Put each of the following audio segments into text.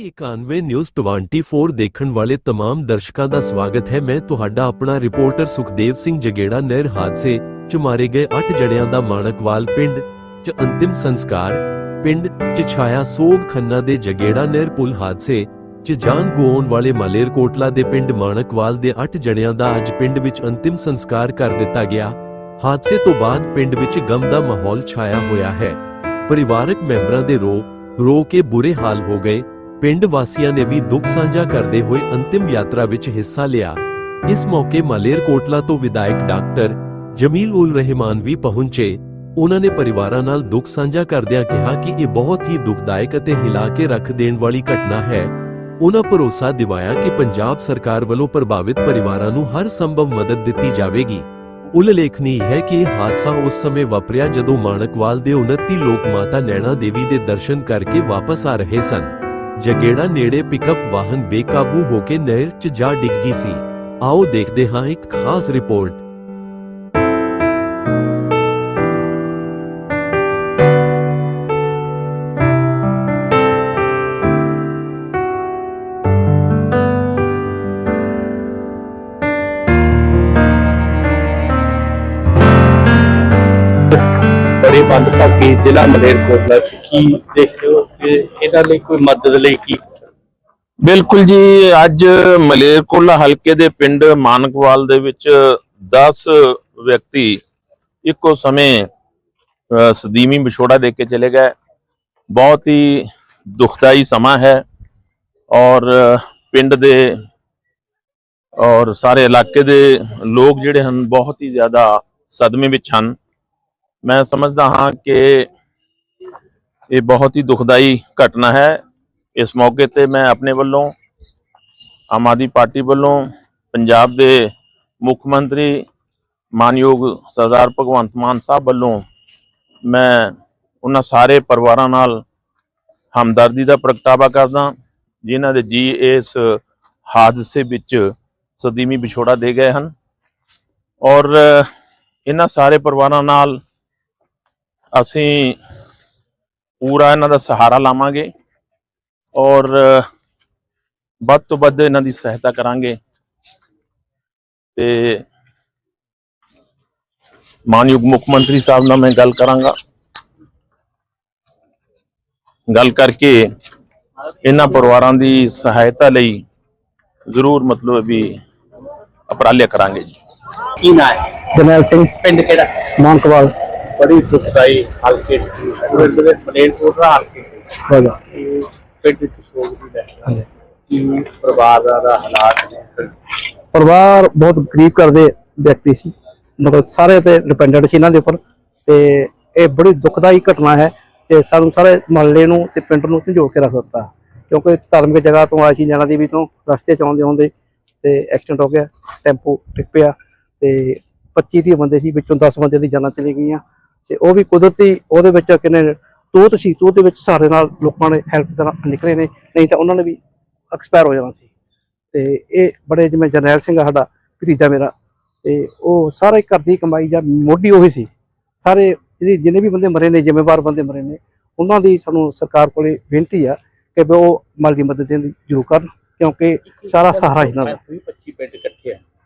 91 news 24 ਦੇਖਣ ਵਾਲੇ तमाम ਦਰਸ਼ਕਾਂ ਦਾ ਸਵਾਗਤ ਹੈ ਮੈਂ ਤੁਹਾਡਾ ਆਪਣਾ ਰਿਪੋਰਟਰ ਸੁਖਦੇਵ ਸਿੰਘ ਜਗੇੜਾ ਨਹਿਰ ਹਾਦਸੇ ਚ ਮਾਰੇ ਗਏ 8 ਜਣਿਆਂ ਦਾ ਮਾਣਕਵਾਲ ਪਿੰਡ ਚ ਅੰਤਿਮ ਸੰਸਕਾਰ ਪਿੰਡ ਚ ਛਾਇਆ ਸੋਗ ਖੰਨਾ ਦੇ ਜਗੇੜਾ ਨਹਿਰ ਪੁਲ ਹਾਦਸੇ ਚ ਜਾਨ ਗਵਾਉਣ ਵਾਲੇ ਮਾਲੇਰਕੋਟਲਾ ਦੇ ਪਿੰਡ ਮਾਣਕਵਾਲ ਦੇ 8 ਜਣਿਆਂ ਦਾ ਅੱਜ ਪਿੰਡ ਵਿੱਚ ਅੰਤਿਮ ਸੰਸਕਾਰ ਕਰ ਦਿੱਤਾ ਗਿਆ ਹਾਦਸੇ ਤੋਂ ਬਾਅਦ ਪਿੰਡ ਵਿੱਚ ਗਮ ਦਾ ਮਾਹੌਲ ਛਾਇਆ ਹੋਇਆ ਹੈ ਪਰਿਵਾਰਕ ਮੈਂਬਰਾਂ ਦੇ ਰੋ ਰੋ ਕੇ ਬੁਰੇ ਹਾਲ ਹੋ ਗਏ ਪਿੰਡ ਵਾਸੀਆਂ ਨੇ ਵੀ ਦੁੱਖ ਸਾਂਝਾ ਕਰਦੇ ਹੋਏ ਅੰਤਿਮ ਯਾਤਰਾ ਵਿੱਚ ਹਿੱਸਾ ਲਿਆ। ਇਸ ਮੌਕੇ ਮਾਲੇਰਕੋਟਲਾ ਤੋਂ ਵਿਧਾਇਕ ਡਾਕਟਰ ਜਮੀਲ ਉਲ ਰਹਿਮਾਨ ਵੀ ਪਹੁੰਚੇ। ਉਹਨਾਂ ਨੇ ਪਰਿਵਾਰਾਂ ਨਾਲ ਦੁੱਖ ਸਾਂਝਾ ਕਰਦਿਆਂ ਕਿਹਾ ਕਿ ਇਹ ਬਹੁਤ ਹੀ ਦੁਖਦਾਇਕ ਅਤੇ ਹਿਲਾ ਕੇ ਰੱਖ ਦੇਣ ਵਾਲੀ ਘਟਨਾ ਹੈ। ਉਹਨਾਂ ਭਰੋਸਾ ਦਿਵਾਇਆ ਕਿ ਪੰਜਾਬ ਸਰਕਾਰ ਵੱਲੋਂ ਪ੍ਰਭਾਵਿਤ ਪਰਿਵਾਰਾਂ ਨੂੰ ਹਰ ਸੰਭਵ ਮਦਦ ਦਿੱਤੀ ਜਾਵੇਗੀ। ਉਲਲੇਖਨੀ ਹੈ ਕਿ ਇਹ ਹਾਦਸਾ ਉਸ ਸਮੇਂ ਵਾਪਰਿਆ ਜਦੋਂ ਮਾਣਕਵਾਲ ਦੇ 29 ਲੋਕ ਮਾਤਾ ਨੈਣਾ ਦੇਵੀ ਦੇ ਦਰਸ਼ਨ ਕਰਕੇ ਵਾਪਸ ਆ ਰਹੇ ਸਨ। ਜਗੇੜਾ ਨੇੜੇ ਪਿਕਅਪ ਵਾਹਨ ਬੇਕਾਬੂ ਹੋ ਕੇ ਨਹਿਰ 'ਚ ਜਾ ਡਿੱਗ ਗਈ ਸੀ। ਆਓ ਦੇਖਦੇ ਹਾਂ ਇੱਕ ਖਾਸ ਰਿਪੋਰਟ ਮੰਦਭਾਗੀ ਜ਼ਿਲ੍ਹਾ ਮਲੇਰਕੋਟਲਾ ਚ ਕੀ ਦੇਖਿਓ ਕਿ ਇਹਨਾਂ ਲਈ ਕੋਈ ਮਦਦ ਲਈ ਕੀ? ਬਿਲਕੁਲ ਜੀ ਅੱਜ ਮਲੇਰਕੋਟਲਾ ਹਲਕੇ ਦੇ ਪਿੰਡ ਮਾਨਕਵਾਲ ਦੇ ਵਿੱਚ 10 ਵਿਅਕਤੀ ਇੱਕੋ ਸਮੇਂ ਅਹ, ਸਦੀਮੀ ਵਿਛੋੜਾ ਦੇ ਕੇ ਚਲੇ ਗਏ। ਬਹੁਤ ਹੀ ਦੁਖਦਾਈ ਸਮਾਂ ਹੈ ਔਰ ਪਿੰਡ ਦੇ ਔਰ ਸਾਰੇ ਇਲਾਕੇ ਦੇ ਲੋਕ ਜਿਹੜੇ ਹਨ ਬਹੁਤ ਹੀ ਜ਼ਿਆਦਾ ਸਦਮੇ ਵਿੱਚ ਹਨ। ਮੈਂ ਸਮਝਦਾ ਹਾਂ ਕਿ ਇਹ ਬਹੁਤ ਹੀ ਦੁਖਦਾਈ ਘਟਨਾ ਹੈ। ਇਸ ਮੌਕੇ ਤੇ ਮੈਂ ਆਪਣੇ ਵੱਲੋਂ, ਆਮ ਆਦਮੀ ਪਾਰਟੀ ਵੱਲੋਂ ਪੰਜਾਬ ਦੇ ਮੁੱਖ ਮੰਤਰੀ ਮਾਨਯੋਗ ਸਰਦਾਰ ਭਗਵੰਤ ਮਾਨ ਸਾਹਿਬ ਵੱਲੋਂ ਮੈਂ ਉਹਨਾਂ ਸਾਰੇ ਪਰਿਵਾਰਾਂ ਨਾਲ ਹਮਦਰਦੀ ਦਾ ਪ੍ਰਗਟਾਵਾ ਕਰਦਾ ਜਿਨ੍ਹਾਂ ਦੇ ਜੀ ਇਸ ਹਾਦਸੇ ਵਿੱਚ ਸਦੀਮੀ ਵਿਛੋੜਾ ਦੇ ਗਏ ਹਨ। ਔਰ ਇਹਨਾਂ ਸਾਰੇ ਪਰਿਵਾਰਾਂ ਨਾਲ ਅਸੀਂ ਪੂਰਾ ਇਹਨਾਂ ਦਾ ਸਹਾਰਾ ਲਾਵਾਂਗੇ ਔਰ ਵੱਧ ਤੋਂ ਵੱਧ ਇਹਨਾਂ ਦੀ ਸਹਾਇਤਾ ਕਰਾਂਗੇ। ਤੇ ਮਾਨਯੋਗ ਮੁੱਖ ਮੰਤਰੀ ਸਾਹਿਬ ਨਾਲ ਮੈਂ ਗੱਲ ਕਰਾਂਗਾ। ਗੱਲ ਕਰਕੇ ਇਹਨਾਂ ਪਰਿਵਾਰਾਂ ਦੀ ਸਹਾਇਤਾ ਲਈ ਜ਼ਰੂਰ ਮਤਲਬ ਵੀ ਉਪਰਾਲੇ ਕਰਾਂਗੇ ਜੀ। ਕੀ ਨਾ ਹੈ? ਜਰਨੈਲ ਸਿੰਘ। ਪਿੰਡ ਕਿਹੜਾ? ਮਾਨਕਵਾਲ। ਬੜੀ ਦੁਖਦਾਈ ਹਲਕੇ ਪੂਰੇ ਦੇ ਮਲੇਰਕੋਟਲਾ ਹਲਕੇ ਹੋਗਾ ਇਹ ਪਿੰਡ ਚ ਸੋਗ ਦੀ ਹੈ ਕੀ ਪਰਿਵਾਰ ਦਾ ਦਾ ਹਾਲਾਤ ਨੇ ਸਰ? ਪਰਿਵਾਰ ਬਹੁਤ ਗਰੀਬ ਕਰਦੇ ਵਿਅਕਤੀ ਸੀ। ਮਤਲਬ ਸਾਰੇ ਤੇ ਡਿਪੈਂਡੈਂਟ ਸੀ ਇਹਨਾਂ ਦੇ ਉੱਪਰ। ਤੇ ਇਹ ਬੜੀ ਦੁਖਦਾਈ ਘਟਨਾ ਹੈ ਤੇ ਸਾਨੂੰ ਸਾਰੇ ਮਹੱਲੇ ਨੂੰ ਤੇ ਪਿੰਡ ਨੂੰ ਝੰਜੋੜ ਕੇ ਰੱਖ ਦਿੱਤਾ। ਕਿਉਂਕਿ ਧਾਰਮਿਕ ਜਗ੍ਹਾ ਤੋਂ ਆਏ ਸੀ ਜਾਣਾ ਦੀ ਵੀ ਤੋਂ ਰਸਤੇ ਚ ਆਉਂਦੇ ਆਉਂਦੇ ਤੇ ਐਕਸੀਡੈਂਟ ਹੋ ਗਿਆ ਟੈਂਪੂ ਟਿਕ ਪਿਆ ਤੇ 25 30 ਬੰਦੇ ਸੀ ਵਿੱਚੋਂ 10 ਬੰਦੇ ਦੀ ਜਾਨਾਂ ਚਲੀ ਗਈਆਂ। ਤੇ ਉਹ ਵੀ ਕੁਦਰਤੀ ਉਹਦੇ ਵਿੱਚ ਕਿਨੇ ਤੂਤ ਸੀ, ਤੂਤ ਦੇ ਵਿੱਚ ਸਾਰੇ ਨਾਲ ਲੋਕਾਂ ਨੇ ਹੈਲਪ ਤਰ੍ਹਾਂ ਨਿਕਲੇ ਨੇ, ਨਹੀਂ ਤਾਂ ਉਹਨਾਂ ਨੇ ਵੀ ਐਕਸਪਾਇਰ ਹੋ ਜਾਣਾ ਸੀ। ਤੇ ਇਹ ਬੜੇ ਜਿਵੇਂ ਜਰਨੈਲ ਸਿੰਘ ਆ ਸਾਡਾ, ਭਤੀਜਾ ਮੇਰਾ, ਤੇ ਉਹ ਸਾਰੇ ਘਰ ਦੀ ਕਮਾਈ ਜਾਂ ਮੋਢੀ ਉਹੀ ਸੀ। ਸਾਰੇ ਇਹਦੀ ਜਿੰਨੇ ਵੀ ਬੰਦੇ ਮਰੇ ਨੇ, ਜ਼ਿੰਮੇਵਾਰ ਬੰਦੇ ਮਰੇ ਨੇ, ਉਹਨਾਂ ਦੀ ਸਾਨੂੰ ਸਰਕਾਰ ਕੋਲੇ ਬੇਨਤੀ ਆ ਕਿ ਵੀ ਉਹ ਮਾਲੀ ਦੀ ਮਦਦ ਦੇਣ ਦੀ ਜ਼ਰੂਰ ਕਰਨ, ਕਿਉਂਕਿ ਸਾਰਾ ਸਹਾਰਾ ਇਹਨਾਂ ਦਾ।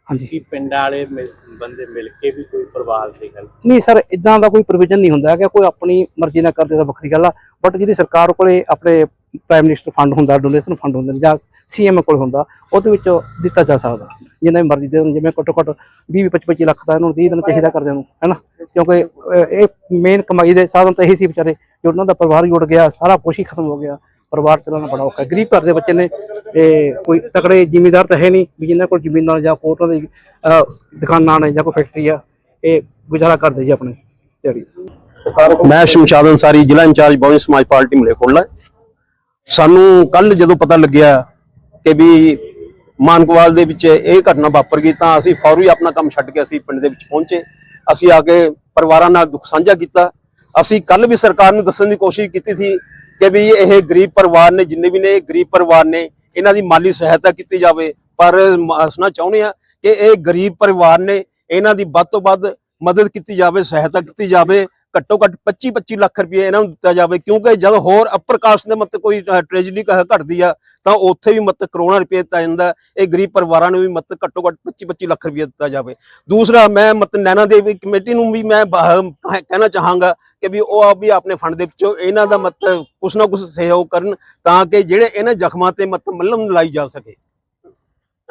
ਹਾਂਜੀ। ਕੀ ਪਿੰਡਾਂ ਵਾਲੇ ਮਿਲ- ਬੰਦੇ ਮਿਲ ਕੇ ਵੀ ਕੋਈ ਪਰਿਵਾਰ ਦੀ ਗੱਲ? ਨਹੀਂ ਸਰ ਇਦਾਂ ਦਾ ਕੋਈ ਪ੍ਰੋਵੀਜ਼ਨ ਨਹੀਂ ਹੁੰਦਾ ਕਿ ਕੋਈ ਆਪਣੀ ਮਰਜ਼ੀ ਨਾਲ ਕਰਦੇ ਤਾਂ ਵੱਖਰੀ ਗੱਲ ਆ ਬਟ ਜਿਹਦੀ ਸਰਕਾਰ ਕੋਲੇ ਆਪਣੇ ਪ੍ਰਾਈਮ ਮਿਨਿਸਟਰ ਫੰਡ ਹੁੰਦਾ ਡੋਨੇਸ਼ਨ ਫੰਡ ਹੁੰਦੇ ਨੇ ਜਾਂ ਸੀਐਮ ਕੋਲ ਹੁੰਦਾ ਉਹਦੇ ਵਿੱਚ ਦਿੱਤਾ ਜਾ ਸਕਦਾ। ਜਿੰਨਾ ਵੀ ਮਰਜ਼ੀ ਦੇ ਦੇਣ ਜਿਵੇਂ ਘੱਟੋ ਘੱਟ 20 25 25 ਲੱਖ ਦਾ ਇਹਨੂੰ 20 ਦਿਨ ਚਾਹੀਦਾ ਕਰਦੇ ਨੂੰ ਹੈਨਾ? ਕਿਉਂਕਿ ਅਹ, ਇਹ ਮੇਨ ਕਮਾਈ ਦੇ ਸਾਧਨ ਤਾਂ ਇਹੀ ਸੀ ਵਿਚਾਰੇ ਉਹਨਾਂ ਦਾ ਪਰਿਵਾਰ ਹੀ ਉੱਡ ਗਿਆ ਸਾਰਾ ਕੁਛ ਹੀ ਖਤਮ ਹੋ ਗਿਆ। ਪਰਿਵਾਰ ਚਲਾਉਣਾ ਬੜਾ ਔਖਾ ਗਰੀਬ ਘਰ ਦੇ ਬੱਚੇ ਨੇ, ਤੇ ਕੋਈ ਤਕੜੇ ਜ਼ਿਮੀਂਦਾਰ ਤਾਂ ਹੈ ਨਹੀਂ, ਵੀ ਜਿਨ੍ਹਾਂ ਕੋਲ ਜ਼ਮੀਨਾਂ ਜਾਂ ਕੋਟਾਂ ਦੀ ਦੁਕਾਨਾਂ ਨੇ ਜਾਂ ਕੋਈ ਫੈਕਟਰੀ ਆ, ਇਹ ਗੁਜ਼ਾਰਾ ਕਰਦੇ ਜੀ ਆਪਣੇ ਦਿਹਾੜੀ ਮੈਂ ਸ਼ਮਸ਼ਾਦ ਅੰਸਾਰੀ ਜ਼ਿਲ੍ਹਾ ਇੰਚਾਰਜ ਬਹੁਜਨ ਸਮਾਜ ਪਾਰਟੀ ਮਲੇਕੋਟਲਾ ਸਾਨੂੰ ਕੱਲ ਜਦੋਂ ਪਤਾ ਲੱਗਿਆ ਕਿ ਵੀ ਮਾਨਕਵਾਲ ਦੇ ਵਿੱਚ ਇਹ ਘਟਨਾ ਵਾਪਰ ਗਈ, ਤਾਂ ਅਸੀਂ ਫੌਰੀ ਆਪਣਾ ਕੰਮ ਛੱਡ ਕੇ ਅਸੀਂ ਪਿੰਡ ਦੇ ਵਿੱਚ ਪਹੁੰਚੇ। ਅਸੀਂ ਆ ਕੇ ਪਰਿਵਾਰਾਂ ਨਾਲ ਦੁੱਖ ਸਾਂਝਾ ਕੀਤਾ। ਅਸੀਂ ਕੱਲ ਵੀ ਸਰਕਾਰ ਨੂੰ ਦੱਸਣ ਦੀ ਕੋਸ਼ਿਸ਼ ਕੀਤੀ ਸੀ ਕਿ ਵੀ ਇਹ ਗਰੀਬ ਪਰਿਵਾਰ ਨੇ, ਜਿੰਨੇ ਵੀ ਨੇ ਇਹ ਗਰੀਬ ਪਰਿਵਾਰ ਨੇ, ਇਹਨਾਂ ਦੀ ਮਾਲੀ ਸਹਾਇਤਾ ਕੀਤੀ ਜਾਵੇ। ਪਰ ਮ- ਚਾਹੁੰਦੇ ਆ ਕਿ ਇਹ ਗਰੀਬ ਪਰਿਵਾਰ ਨੇ, ਇਹਨਾਂ ਦੀ ਵੱਧ ਤੋਂ ਵੱਧ ਮਦਦ ਕੀਤੀ ਜਾਵੇ, ਸਹਾਇਤਾ ਕੀਤੀ ਜਾਵੇ। ਘੱਟੋ ਘੱਟ 25 25 ਲੱਖ ਰੁਪਏ ਇਹਨਾਂ ਨੂੰ ਦਿੱਤਾ ਜਾਵੇ, ਕਿਉਂਕਿ ਜਦ ਹੋਰ ਅਪਰ ਕਾਸਟ ਦੇ ਮਤ ਕੋਈ ਟ੍ਰੈਜਡੀ ਘਟਦੀ ਆ, ਤਾਂ ਉੱਥੇ ਵੀ ਮਤ ਕਰੋੜਾਂ ਰੁਪਏ ਦਿੱਤਾ ਜਾਂਦਾ, ਇਹ ਗਰੀਬ ਪਰਿਵਾਰਾਂ ਨੂੰ ਵੀ ਮਤ ਘੱਟੋ ਘੱਟ 25 25 ਲੱਖ ਰੁਪਏ ਦਿੱਤਾ ਜਾਵੇ। ਦੂਸਰਾ, ਮੈਂ ਮਤ ਨੈਣਾ ਦੇਵੀ ਕਮੇਟੀ ਨੂੰ ਵੀ ਮੈਂ ਕਹਿਣਾ ਚਾਹਾਂਗਾ ਕਿ ਵੀ ਉਹ ਆਪ ਵੀ ਆਪਣੇ ਫੰਡ ਦੇ ਵਿੱਚੋਂ ਇਹਨਾਂ ਦਾ ਮਤ ਕੁਛ ਨਾ ਕੁਛ ਸਹਿਯੋਗ ਕਰਨ, ਤਾਂ ਕਿ ਜਿਹੜੇ ਇਹਨਾਂ ਜ਼ਖਮਾਂ ਤੇ ਮਤ ਮੱਲਮ ਲਾਈ ਜਾ ਸਕੇ।